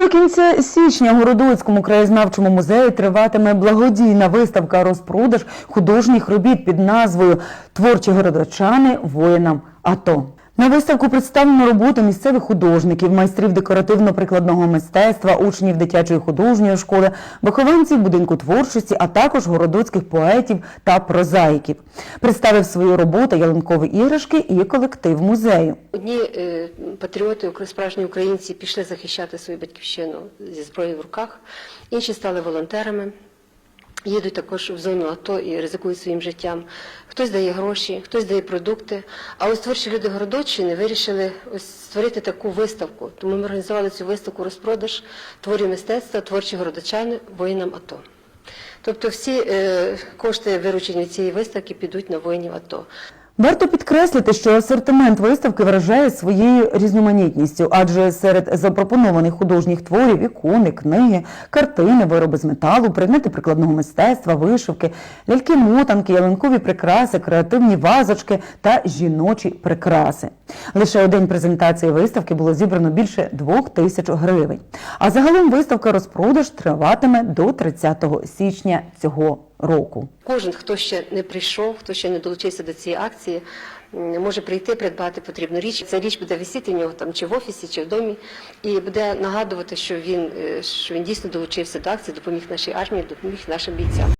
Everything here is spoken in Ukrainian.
До кінця січня у Городоцькому краєзнавчому музеї триватиме благодійна виставка розпродаж художніх робіт під назвою Творчі городочани воїнам АТО. На виставку представлено роботи місцевих художників, майстрів декоративно-прикладного мистецтва, учнів дитячої художньої школи, вихованців будинку творчості, а також городоцьких поетів та прозаїків. Представив свою роботу ялинкові іграшки і колектив музею. Одні е, патріоти, справжні українці, пішли захищати свою батьківщину зі зброєю в руках, інші стали волонтерами. Їдуть також в зону АТО і ризикують своїм життям. Хтось дає гроші, хтось дає продукти. А ось творчі люди Городоччини вирішили ось створити таку виставку. Тому ми організували цю виставку розпродаж творів мистецтва, творчі городочани воїнам АТО. Тобто всі е, кошти, виручені цієї виставки, підуть на воїнів АТО. Варто підкреслити, що асортимент виставки вражає своєю різноманітністю, адже серед запропонованих художніх творів ікони, книги, картини, вироби з металу, предмети прикладного мистецтва, вишивки, ляльки-мотанки, ялинкові прикраси, креативні вазочки та жіночі прикраси. Лише у день презентації виставки було зібрано більше двох тисяч гривень. А загалом виставка розпродаж триватиме до 30 січня цього року. Кожен, хто ще не прийшов, хто ще не долучився до цієї акції, може прийти, придбати потрібну річ. Ця річ буде висіти в нього там чи в офісі, чи в домі, і буде нагадувати, що він, е, що він дійсно долучився до акції, допоміг нашій армії, допоміг нашим бійцям.